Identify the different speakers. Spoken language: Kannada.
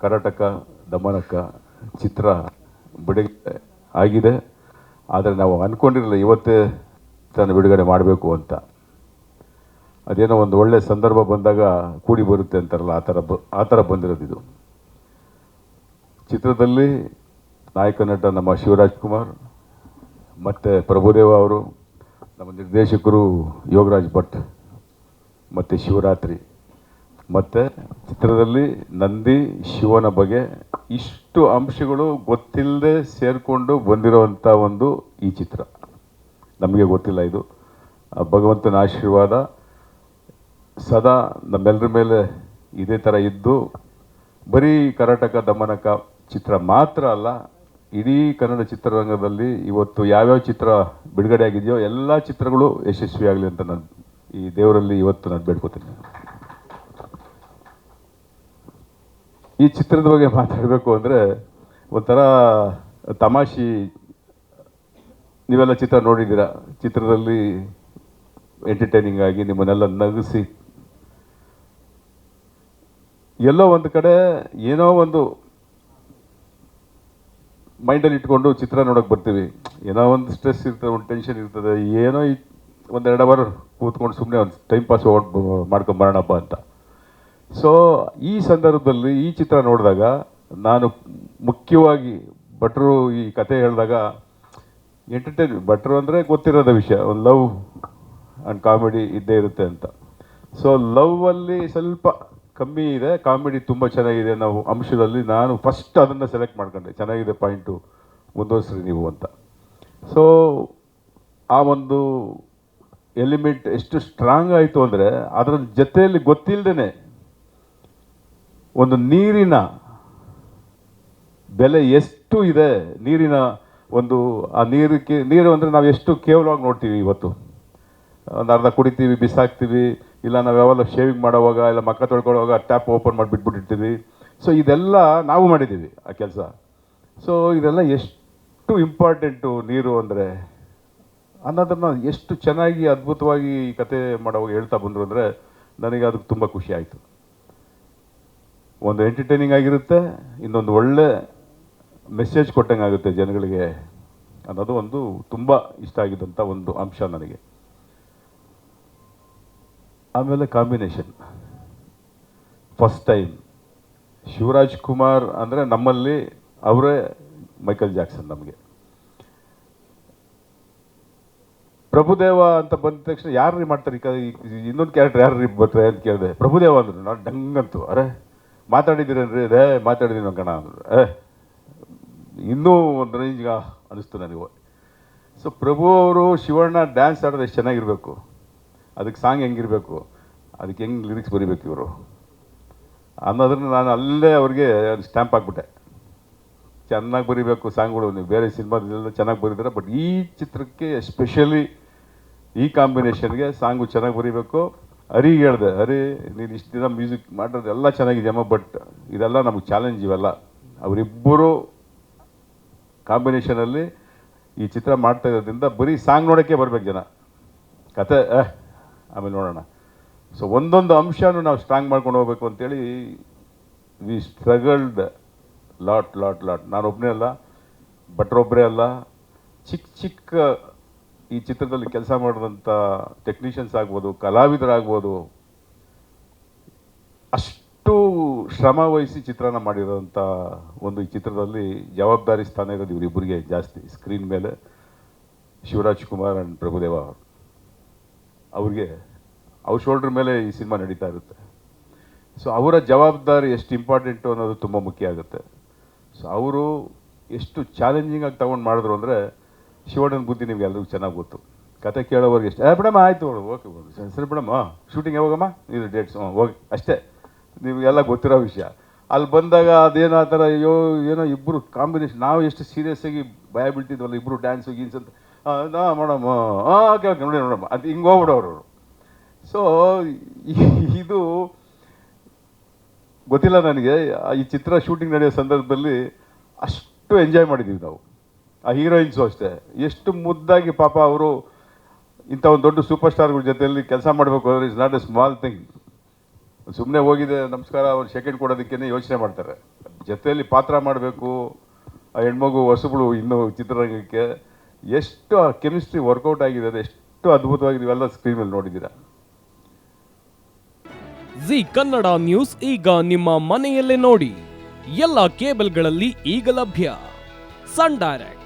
Speaker 1: ಕರ್ನಾಟಕ ದಮನಕ, ಚಿತ್ರ ಬಿಡುಗಡೆ ಆಗಿದೆ. ಆದರೆ ನಾವು ಅಂದ್ಕೊಂಡಿರಲಿಲ್ಲ ಇವತ್ತೇ ತನ್ನ ಬಿಡುಗಡೆ ಮಾಡಬೇಕು ಅಂತ. ಅದೇನೋ ಒಂದು ಒಳ್ಳೆಯ ಸಂದರ್ಭ ಬಂದಾಗ ಕೂಡಿ ಬರುತ್ತೆ ಅಂತಾರಲ್ಲ, ಆ ಥರ ಬ ಆ ಥರ ಬಂದಿರೋದಿದು ಚಿತ್ರದಲ್ಲಿ ನಾಯಕ ನಟ ನಮ್ಮ ಶಿವರಾಜ್ ಕುಮಾರ್, ಮತ್ತು ಪ್ರಭುದೇವ ಅವರು, ನಮ್ಮ ನಿರ್ದೇಶಕರು ಯೋಗರಾಜ್ ಭಟ್, ಮತ್ತು ಶಿವರಾತ್ರಿ. ಮತ್ತು ಚಿತ್ರದಲ್ಲಿ ನಂದಿ, ಶಿವನ ಬಗ್ಗೆ ಇಷ್ಟು ಅಂಶಗಳು ಗೊತ್ತಿಲ್ಲದೆ ಸೇರಿಕೊಂಡು ಬಂದಿರೋವಂಥ ಒಂದು ಈ ಚಿತ್ರ. ನಮಗೆ ಗೊತ್ತಿಲ್ಲ ಇದು. ಭಗವಂತನ ಆಶೀರ್ವಾದ ಸದಾ ನಮ್ಮೆಲ್ಲರ ಮೇಲೆ ಇದೇ ಥರ ಇದ್ದು, ಬರೀ ಕರ್ನಾಟಕ ದಮನಕ ಚಿತ್ರ ಮಾತ್ರ ಅಲ್ಲ, ಇಡೀ ಕನ್ನಡ ಚಿತ್ರರಂಗದಲ್ಲಿ ಇವತ್ತು ಯಾವ್ಯಾವ ಚಿತ್ರ ಬಿಡುಗಡೆ ಆಗಿದೆಯೋ ಎಲ್ಲ ಚಿತ್ರಗಳು ಯಶಸ್ವಿಯಾಗಲಿ ಅಂತ ನಾನು ಈ ದೇವರಲ್ಲಿ ಇವತ್ತು ನಾನು ಬೇಡ್ಕೋತೀನಿ. ಈ ಚಿತ್ರದ ಬಗ್ಗೆ ಮಾತಾಡಬೇಕು ಅಂದರೆ ಒಂಥರ ತಮಾಷಿ. ನೀವೆಲ್ಲ ಚಿತ್ರ ನೋಡಿದ್ದೀರ? ಚಿತ್ರದಲ್ಲಿ ಎಂಟರ್ಟೈನಿಂಗ್ ಆಗಿ ನಿಮ್ಮನ್ನೆಲ್ಲ ನಗಿಸಿ. ಎಲ್ಲೋ ಒಂದು ಕಡೆ ಏನೋ ಒಂದು ಮೈಂಡಲ್ಲಿ ಇಟ್ಕೊಂಡು ಚಿತ್ರ ನೋಡೋಕೆ ಬರ್ತೀವಿ. ಏನೋ ಒಂದು ಸ್ಟ್ರೆಸ್ ಇರ್ತದೆ, ಒಂದು ಟೆನ್ಷನ್ ಇರ್ತದೆ, ಏನೋ ಒಂದು ಎರಡು ಅವರ್ ಕೂತ್ಕೊಂಡು ಸುಮ್ಮನೆ ಒಂದು ಟೈಮ್ ಪಾಸ್ ಮಾಡ್ಕೊಂಡು ಬರೋಣಪ್ಪ ಅಂತ. ಸೊ ಈ ಸಂದರ್ಭದಲ್ಲಿ ಈ ಚಿತ್ರ ನೋಡಿದಾಗ ನಾನು ಮುಖ್ಯವಾಗಿ ಭಟ್ರು ಈ ಕತೆ ಹೇಳಿದಾಗ ಎಂಟರ್ಟೈನ್ ಭಟ್ರು ಅಂದರೆ ಗೊತ್ತಿರೋದ ವಿಷಯ ಒಂದು ಲವ್ ಆ್ಯಂಡ್ ಕಾಮಿಡಿ ಇದ್ದೇ ಇರುತ್ತೆ ಅಂತ. ಸೊ ಲವ್ವಲ್ಲಿ ಸ್ವಲ್ಪ ಕಮ್ಮಿ ಇದೆ ಕಾಮಿಡಿ ತುಂಬ ಚೆನ್ನಾಗಿದೆ ನಾವು ಅಂಶದಲ್ಲಿ ನಾನು ಫಸ್ಟ್ ಅದನ್ನು ಸೆಲೆಕ್ಟ್ ಮಾಡ್ಕೊಂಡೆ. ಚೆನ್ನಾಗಿದೆ ಪಾಯಿಂಟು ಮುಂದುವರಿಸ್ರಿ ನೀವು ಅಂತ. ಸೊ ಆ ಒಂದು ಎಲಿಮೆಂಟ್ ಎಷ್ಟು ಸ್ಟ್ರಾಂಗ್ ಆಯಿತು ಅಂದರೆ ಅದರ ಜೊತೆಯಲ್ಲಿ ಗೊತ್ತಿಲ್ಲದೇ ಒಂದು ನೀರಿನ ಬೆಲೆ ಎಷ್ಟು ಇದೆ? ನೀರಿನ ಒಂದು, ಆ ನೀರಿಗೆ, ನೀರು ಅಂದರೆ ನಾವು ಎಷ್ಟು ಕೇವಲವಾಗಿ ನೋಡ್ತೀವಿ ಇವತ್ತು. ಒಂದು ಅರ್ಧ ಕುಡಿತೀವಿ, ಬಿಸಾಕ್ತೀವಿ, ಇಲ್ಲ ನಾವು ಯಾವಾಗ ಶೇವಿಂಗ್ ಮಾಡೋವಾಗ, ಇಲ್ಲ ಮಕ್ಕ ತೊಳ್ಕೊಳ್ಳೋವಾಗ ಟ್ಯಾಪ್ ಓಪನ್ ಮಾಡಿ ಬಿಟ್ಬಿಟ್ಟಿರ್ತೀವಿ. ಸೊ ಇದೆಲ್ಲ ನಾವು ಮಾಡಿದ್ದೀವಿ, ಆ ಕೆಲಸ. ಸೊ ಇದೆಲ್ಲ ಎಷ್ಟು ಇಂಪಾರ್ಟೆಂಟು ನೀರು ಅಂದರೆ, ಅನ್ನೋದನ್ನು ಎಷ್ಟು ಚೆನ್ನಾಗಿ ಅದ್ಭುತವಾಗಿ ಈ ಕತೆ ಮಾಡೋವಾಗ ಹೇಳ್ತಾ ಬಂದರು ಅಂದರೆ, ನನಗೆ ಅದಕ್ಕೆ ತುಂಬ ಖುಷಿ ಆಯಿತು. ಒಂದು ಎಂಟರ್ಟೈನಿಂಗ್ ಆಗಿರುತ್ತೆ, ಇನ್ನೊಂದು ಒಳ್ಳೆ ಮೆಸೇಜ್ ಕೊಟ್ಟಂಗೆ ಆಗುತ್ತೆ ಜನಗಳಿಗೆ. ಅನ್ನೋದು ಒಂದು ತುಂಬ ಇಷ್ಟ ಆಗಿದ್ದಂಥ ಒಂದು ಅಂಶ ನನಗೆ. ಆಮೇಲೆ combination first time Shivaraj Kumar ಅಂದರೆ ನಮ್ಮಲ್ಲಿ ಅವರೇ ಮೈಕಲ್ ಜಾಕ್ಸನ್ ನಮಗೆ. ಪ್ರಭುದೇವ ಅಂತ ಬಂದ ತಕ್ಷಣ ಯಾರು ರೀ ಮಾಡ್ತಾರೆ ಇನ್ನೊಂದು ಕ್ಯಾರೆಕ್ಟರ್ ಯಾರು ರೀ ಬರ್ತಾರೆ ಅಂತ ಕೇಳಿದೆ. ಪ್ರಭುದೇವ ಅಂದರು, ನಾನು ಡಂಗಂತು ಅರೆ ಮಾತಾಡಿದ್ದೀರೇನ್ರಿ ರೇ ಮಾತಾಡಿದ್ದೀನಿ ಕಣ ಅಂದ್ರೆ. ಏ ಇನ್ನೂ ಒಂದು ರೇಂಜ್ಗೆ ಅನ್ನಿಸ್ತು ನನಗೆ ಸೊ ಪ್ರಭು ಅವರು ಶಿವಣ್ಣ ಡ್ಯಾನ್ಸ್ ಆಡೋದು ಎಷ್ಟು ಚೆನ್ನಾಗಿರಬೇಕು. ಅದಕ್ಕೆ ಸಾಂಗ್ ಹೆಂಗಿರಬೇಕು. ಅದಕ್ಕೆ ಹೆಂಗೆ ಲಿರಿಕ್ಸ್ ಬರಿಬೇಕು ಇವರು. ಅನ್ನೋದನ್ನು ನಾನು ಅಲ್ಲೇ ಅವ್ರಿಗೆ ಸ್ಟ್ಯಾಂಪ್ ಹಾಕ್ಬಿಟ್ಟೆ. ಚೆನ್ನಾಗಿ ಬರಿಬೇಕು ಸಾಂಗ್ಗಳು. ನೀವು ಬೇರೆ ಸಿನಿಮಾದಲ್ಲೆಲ್ಲ ಚೆನ್ನಾಗಿ ಬರೀತಾರೆ ಬಟ್ ಈ ಚಿತ್ರಕ್ಕೆ ಎಸ್ಪೆಷಲಿ ಈ ಕಾಂಬಿನೇಷನ್ಗೆ ಸಾಂಗು ಚೆನ್ನಾಗಿ ಬರೀಬೇಕು. ಹರಿಗೆ ಹೇಳ್ದೆ, ಹರಿ, ನೀನು ಇಷ್ಟು ದಿನ ಮ್ಯೂಸಿಕ್ ಮಾಡಿರೋದು ಎಲ್ಲ ಚೆನ್ನಾಗಿದೆಯಮ್ಮ ಬಟ್ ಇದೆಲ್ಲ ನಮಗೆ ಚಾಲೆಂಜ್ ಇವೆಲ್ಲ. ಅವರಿಬ್ಬರು ಕಾಂಬಿನೇಷನಲ್ಲಿ ಈ ಚಿತ್ರ ಮಾಡ್ತಾ ಇರೋದ್ರಿಂದ ಬರೀ ಸಾಂಗ್ ನೋಡೋಕ್ಕೆ ಬರಬೇಕು ಜನ. ಕತೆ ಆಮೇಲೆ ನೋಡೋಣ. ಸೊ ಒಂದೊಂದು ಅಂಶನೂ ನಾವು ಸ್ಟ್ರಾಂಗ್ ಮಾಡ್ಕೊಂಡು ಹೋಗ್ಬೇಕು ಅಂತೇಳಿ we struggled lot lot lot ನಾನು ಒಬ್ಬನೇ ಅಲ್ಲ ಭಟ್ರೊಬ್ಬರೇ ಅಲ್ಲ ಚಿಕ್ಕ ಚಿಕ್ಕ ಈ ಚಿತ್ರದಲ್ಲಿ ಕೆಲಸ ಮಾಡಿದಂಥ ಟೆಕ್ನಿಷಿಯನ್ಸ್ ಆಗ್ಬೋದು, ಕಲಾವಿದರಾಗ್ಬೋದು, ಅಷ್ಟು ಶ್ರಮ ವಹಿಸಿ ಚಿತ್ರನ ಮಾಡಿರೋಂಥ ಒಂದು ಈ ಚಿತ್ರದಲ್ಲಿ ಜವಾಬ್ದಾರಿ ಸ್ಥಾನ ಇರೋದು ಇವರಿಬ್ಬರಿಗೆ ಜಾಸ್ತಿ. ಸ್ಕ್ರೀನ್ ಮೇಲೆ ಶಿವರಾಜ್ ಕುಮಾರ್ ಆ್ಯಂಡ್ ಪ್ರಭುದೇವ ಅವರು. ಅವ್ರಿಗೆ, ಅವ್ರ ಶೋಲ್ಡ್ರ್ ಮೇಲೆ ಈ ಸಿನಿಮಾ ನಡೀತಾ ಇರುತ್ತೆ. ಸೊ ಅವರ ಜವಾಬ್ದಾರಿ ಎಷ್ಟು ಇಂಪಾರ್ಟೆಂಟು ಅನ್ನೋದು ತುಂಬ ಮುಖ್ಯ ಆಗುತ್ತೆ. ಸೊ ಅವರು ಎಷ್ಟು ಚಾಲೆಂಜಿಂಗಾಗಿ ತೊಗೊಂಡು ಮಾಡಿದ್ರು ಅಂದರೆ ಶಿವಣ್ಣನ ಬುದ್ಧಿ ನಿಮ್ಗೆ ಎಲ್ಲರಿಗೂ ಚೆನ್ನಾಗಿ ಗೊತ್ತು. ಕತೆ ಕೇಳೋವರೆಗೆ ಎಷ್ಟು ಮೇಡಮ್ ಆಯಿತು ಓಕೆ ಸರಿ ಬಿಡಮ್ಮ ಶೂಟಿಂಗ್ ಯಾವಾಗಮ್ಮ? ಇದು ಡೇಟ್ಸ್ ಹ್ಞೂ ಹೋಗಿ, ಅಷ್ಟೇ. ನಿಮಗೆಲ್ಲ ಗೊತ್ತಿರೋ ವಿಷಯ. ಅಲ್ಲಿ ಬಂದಾಗ ಅದೇನೋ ಆ ಥರ, ಅಯ್ಯೋ, ಏನೋ ಇಬ್ಬರು ಕಾಂಬಿನೇಷನ್ ನಾವು ಎಷ್ಟು ಸೀರಿಯಸ್ ಆಗಿ ಭಯ ಬೀಳ್ತಿದ್ವಲ್ಲ ಇಬ್ಬರು ಡ್ಯಾನ್ಸು ಗೀನ್ಸ್ ಅಂತ. ನಾ ಮೇಡಮ್ ಹಾಂ ಓಕೆ ಓಕೆ, ನೋಡಿ, ನೋಡಮ್ಮ, ಅದು ಹಿಂಗೆ ಹೋಗ್ಬಿಡೋರು ಅವರು. ಸೊ ಇದು ಗೊತ್ತಿಲ್ಲ ನನಗೆ ಈ ಚಿತ್ರ ಶೂಟಿಂಗ್ ನಡೆಯೋ ಸಂದರ್ಭದಲ್ಲಿ ಅಷ್ಟು ಎಂಜಾಯ್ ಮಾಡಿದ್ದೀವಿ ನಾವು. ಆ ಹೀರೋಯಿನ್ಸು ಅಷ್ಟೇ. ಎಷ್ಟು ಮುದ್ದಾಗಿ ಪಾಪ ಅವರು ಇಂಥ ಒಂದು ದೊಡ್ಡ ಸೂಪರ್ ಸ್ಟಾರ್ಗಳ ಜೊತೆಯಲ್ಲಿ ಕೆಲಸ ಮಾಡಬೇಕು ಅಂದರೆ it's not a small thing ಸುಮ್ಮನೆ ಹೋಗಿದೆ, ನಮಸ್ಕಾರ, ಅವ್ರು ಸೆಕೆಂಡ್ ಕೊಡೋದಕ್ಕೇ ಯೋಚನೆ ಮಾಡ್ತಾರೆ. ಜೊತೆಯಲ್ಲಿ ಪಾತ್ರ ಮಾಡಬೇಕು, ಆ ಹೆಣ್ಮಗು ಹೊಸಬಳು ಇನ್ನೂ ಚಿತ್ರರಂಗಕ್ಕೆ, ಎಷ್ಟು ಆ ಕೆಮಿಸ್ಟ್ರಿ ವರ್ಕೌಟ್ ಆಗಿದೆ ಅದು ಎಷ್ಟು ಅದ್ಭುತವಾಗಿ ನೀವೆಲ್ಲ ಸ್ಕ್ರೀನ್ ಮೇಲೆ ನೋಡಿದ್ದೀರಾ.
Speaker 2: ಜಿ ಕನ್ನಡ ನ್ಯೂಸ್ ಈಗ ನಿಮ್ಮ ಮನೆಯಲ್ಲೇ ನೋಡಿ. ಎಲ್ಲ ಕೇಬಲ್ಗಳಲ್ಲಿ ಈಗ ಲಭ್ಯ. ಸನ್ ಡೈರೆಕ್ಟ್